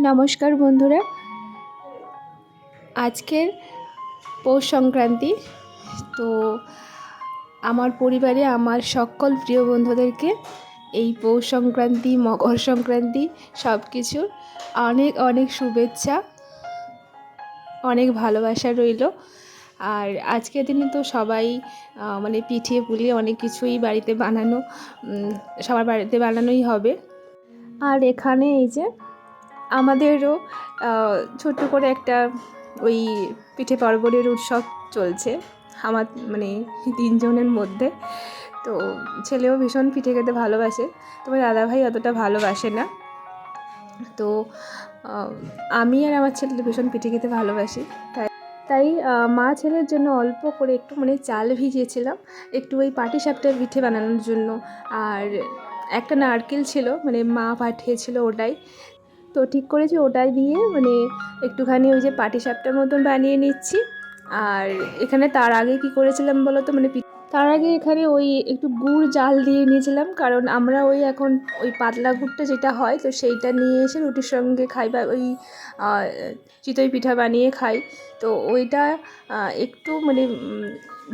নমস্কার বন্ধুরা। আজকের পৌষ সংক্রান্তি, তো আমার পরিবারে আমার সকল প্রিয় বন্ধুদেরকে এই পৌষ সংক্রান্তি, মকর সংক্রান্তি সব কিছুর অনেক অনেক শুভেচ্ছা, অনেক ভালোবাসা রইল। আর আজকের দিনে তো সবাই মানে পিঠে পুলি অনেক কিছুই বাড়িতে বানানো সবার বাড়িতে বানানোই হবে। আর এখানে এই যে আমাদেরও ছোট্ট করে একটা ওই পিঠে পার্বণের উৎসব চলছে আমার মানে তিনজনের মধ্যে। তো ছেলেও ভীষণ পিঠে খেতে ভালোবাসে। তবে দাদাভাই অতটা ভালোবাসে না। তো আমি আর আমার ছেলে ভীষণ পিঠে খেতে ভালোবাসি। তাই তাই মা ছেলের জন্য অল্প করে একটু মানে চাল ভিজিয়েছিলাম। একটু ওই পাটিসাপটা পিঠে বানানোর জন্য। আর একটা নারকেল ছিল মানে মা পাঠিয়েছিল ওটাই। তো ঠিক করেছি, ওটাই দিয়ে মানে একটুখানি ওই যে পাটি সাপটার মতন বানিয়ে নিচ্ছি। আর এখানে তার আগে কি করেছিলাম বলো তো মানে তার আগে এখানে ওই একটু গুড় জাল দিয়ে নিয়েছিলাম কারণ আমরা ওই এখন ওই পাতলা গুড়টা যেটা হয়, তো সেইটা নিয়ে এসে রুটির সঙ্গে খাই বা ওই চিতই পিঠা বানিয়ে খাই। তো ওইটা একটু মানে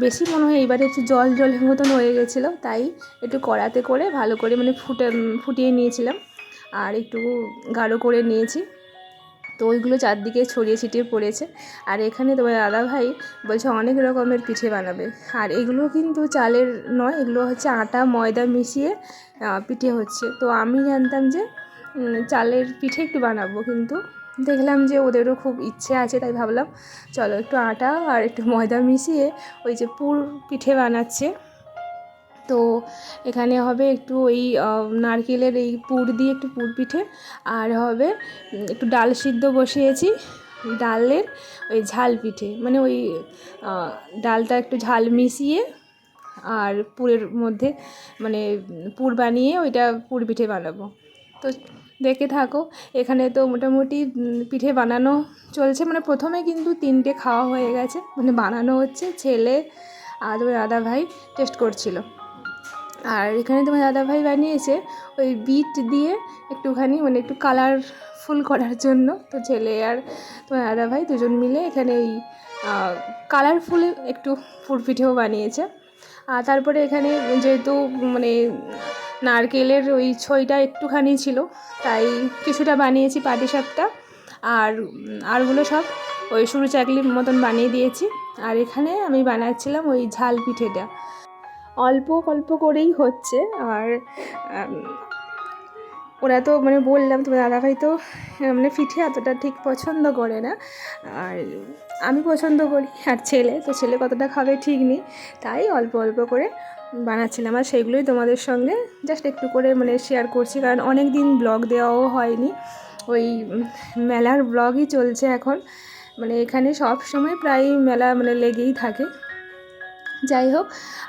বেশি মনে হয় এবারে একটু জল জলের মতন হয়ে গেছিল, তাই একটু কড়াতে করে ভালো করে মানে ফুটে ফুটিয়ে নিয়েছিলাম। আর একটু গাঢ় করে নিয়েছি। তো ওইগুলো চারদিকে ছড়িয়ে ছিটিয়ে পড়েছে। আর এখানে তোমার দাদা ভাই বলছে অনেক রকমের পিঠে বানাবে। আর এগুলো কিন্তু চালের নয়, এগুলো হচ্ছে আটা, ময়দা মিশিয়ে পিঠে হচ্ছে। তো আমি জানতাম যে চালের পিঠে একটু বানাবো কিন্তু দেখলাম যে ওদেরও খুব ইচ্ছে আছে, তাই ভাবলাম, চলো একটু আটা আর একটু ময়দা মিশিয়ে ওই যে পুর পিঠে বানাচ্ছে। তো এখানে হবে একটু ওই নারকেলের এই পুর দিয়ে একটু পুর পিঠে, আর হবে একটু ডাল সিদ্ধ বসিয়েছি, ডালের ওই ঝাল পিঠে মানে ওই ডালটা একটু ঝাল মিশিয়ে আর পুরের মধ্যে মানে পুর বানিয়ে ওইটা পুর পিঠে বানাবো। তো দেখে থাকো, এখানে তো মোটামুটি পিঠে বানানো চলছে মানে প্রথমে কিন্তু তিনটে খাওয়া হয়ে গেছে মানে বানানো হচ্ছে, ছেলে আর ওই দাদা ভাই টেস্ট করছিল। আর এখানে তোমার দাদাভাই বানিয়েছে ওই বিট দিয়ে একটুখানি মানে একটু কালারফুল করার জন্য। তো ছেলে আর তোমার দাদাভাই দুজন মিলে এখানে ওই কালারফুল একটু ফুরপিঠেও বানিয়েছে। আর তারপরে এখানে যেহেতু মানে নারকেলের ওই ছইটা একটুখানি ছিল, তাই কিছুটা বানিয়েছি পাটি পাটিসাপটা আর আরগুলো সব ওই সরু চাকলির মতন বানিয়ে দিয়েছি। আর এখানে আমি বানাচ্ছিলাম ওই ঝাল পিঠেটা। অল্প অল্প করেই হচ্ছে। আর ওরা তো মানে বললাম, তোমার দাদাভাই তো মানে পিঠে এতটা ঠিক পছন্দ করে না। আর আমি পছন্দ করি, আর ছেলে, তো ছেলে কতটা খাবে ঠিক নেই। তাই অল্প অল্প করে বানাচ্ছিলাম। আর সেগুলোই তোমাদের সঙ্গে জাস্ট একটু করে মানে শেয়ার করছি। কারণ অনেক দিন ব্লগ দেওয়াও হয়নি। ওই মেলার ব্লগই চলছে এখন। মানে এখানে সব সময় প্রায় মেলা মানে লেগেই থাকে। যাই হোক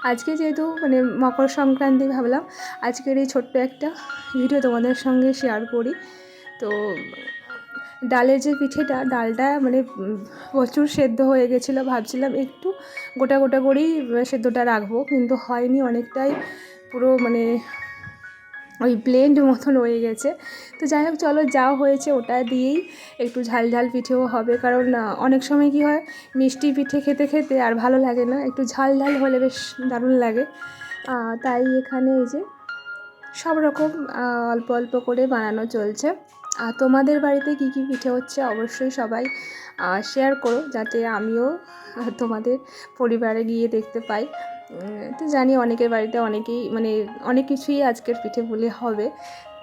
আজকে যেহেতু মানে মকর সংক্রান্তি ভাবলাম, আজকের এই ছোট্ট একটা ভিডিও তোমাদের সঙ্গে শেয়ার করি। তো ডালের যে পিঠেটা, ডালটা মানে প্রচুর সেদ্ধ হয়ে গেছিল, ভাবছিলাম একটু গোটা গোটা করেই সেদ্ধটা রাখব, কিন্তু হয়নি, অনেকটাই পুরো মানে ওই ব্লেন্ড মতন হয়ে গেছে। তো যাই হোক, চলো যা হয়েছে ওটা দিয়েই। একটু ঝাল ঝাল পিঠেও হবে, কারণ অনেক সময় কি হয়, মিষ্টি পিঠে খেতে খেতে আর ভালো লাগে না। একটু ঝাল ঝাল হলে বেশ দারুণ লাগে। তাই এখানে এই যে সব রকম অল্প অল্প করে বানানো চলছে। আর তোমাদের বাড়িতে কী কী পিঠে হচ্ছে অবশ্যই সবাই শেয়ার করো, যাতে আমিও তোমাদের পরিবারে গিয়ে দেখতে পাই। তো জানি অনেকের বাড়িতে অনেকেই মানে অনেক কিছুই আজকের পিঠে পুলি হবে।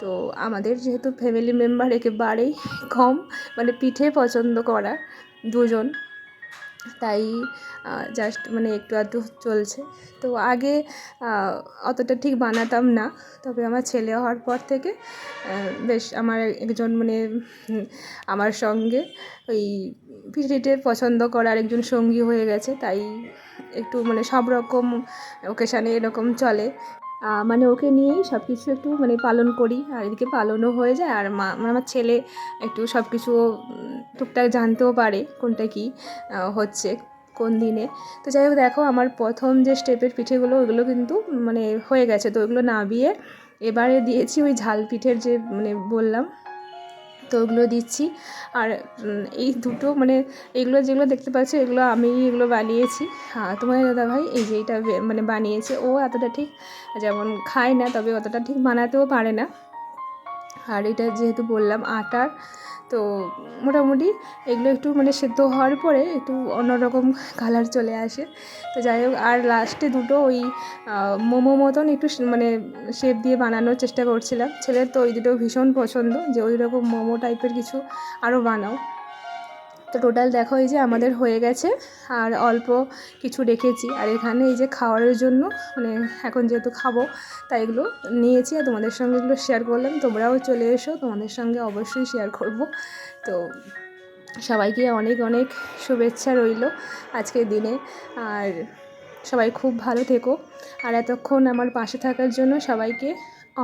তো আমাদের যেহেতু ফ্যামিলি মেম্বার একেবারেই কম মানে পিঠে পছন্দ করা দুজন, তাই জাস্ট মানে একটু আধটু চলছে। তো আগে অতটা ঠিক বানাতাম না, তবে আমার ছেলে হওয়ার পর থেকে বেশ আমার একজন মানে আমার সঙ্গে ওই পিঠে পছন্দ করার একজন সঙ্গী হয়ে গেছে, তাই একটু মানে সব রকম ওকেশানে এরকম চলে। মানে ওকে নিয়েই সব কিছু একটু মানে পালন করি। আর এদিকে পালনও হয়ে যায়। আর মা মানে আমার ছেলে একটু সব কিছু টুকটাক জানতেও পারে কোনটা কি হচ্ছে কোন দিনে। তো যাই হোক, দেখো আমার প্রথম যে স্টেপের পিঠেগুলো ওইগুলো কিন্তু মানে হয়ে গেছে। তো ওইগুলো নাবিয়ে এবারে দিয়েছি ওই ঝাল পিঠের যে মানে বললাম। তো ওগুলো দিচ্ছি। আর এই দুটো মানে এগুলো যেগুলো দেখতে পাচ্ছ, এগুলো আমি এগুলো বানিয়েছি। হ্যাঁ তোমার দাদাভাই এই যে এটা মানে বানিয়েছে। ও এতটা ঠিক যেমন খায় না, তবে অতটা ঠিক বানাতেও পারে না। আর এটা যেহেতু বললাম, আটার তো মোটামুটি এগুলো একটু মানে সেদ্ধ হওয়ার পরে একটু অন্যরকম কালার চলে আসে। তো যাই হোক, আর লাস্টে দুটো ওই মোমো মতন একটু মানে শেপ দিয়ে বানানোর চেষ্টা করছিলাম। ছেলের তো ওই দুটো ভীষণ পছন্দ, যে ওই রকম মোমো টাইপের কিছু আরও বানাও। তো টোটাল দেখো এই যে আমাদের হয়ে গেছে, আর অল্প কিছু রেখেছি। আর এখানে এই যে খাওয়ারের জন্য মানে এখন যেহেতু খাব, তাই এগুলো নিয়েছি আর তোমাদের সঙ্গে এগুলো শেয়ার করলাম। তোমরাও চলে এসো, তোমাদের সঙ্গে অবশ্যই শেয়ার করব। তো সবাইকে অনেক অনেক শুভেচ্ছা রইল আজকের দিনে। আর সবাই খুব ভালো থেকো। আর এতক্ষণ আমার পাশে থাকার জন্য সবাইকে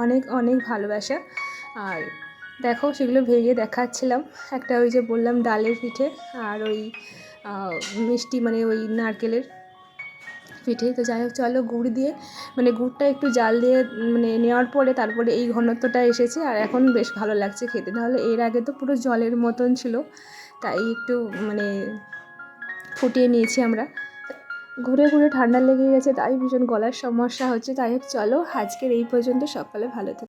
অনেক অনেক ভালোবাসা। আর দেখো সেগুলো ভেঙে দেখাচ্ছিলাম। একটা ওই যে বললাম ডালের পিঠে আর ওই মিষ্টি মানে ওই নারকেলের পিঠে। তো যাই হোক, চলো গুড় দিয়ে মানে গুড়টা একটু জাল দিয়ে মানে নেওয়ার পরে তারপরে এই ঘনত্বটা এসেছে আর এখন বেশ ভালো লাগছে খেতে। নাহলে এর আগে তো পুরো জলের মতন ছিল, তাই একটু মানে ফুটিয়ে নিয়েছি আমরা। ঘুরে ঘুরে ঠান্ডা লেগে গেছে, তাই ভীষণ গলার সমস্যা হচ্ছে। তাই হোক, চলো আজকের এই পর্যন্ত, সকালে ভালো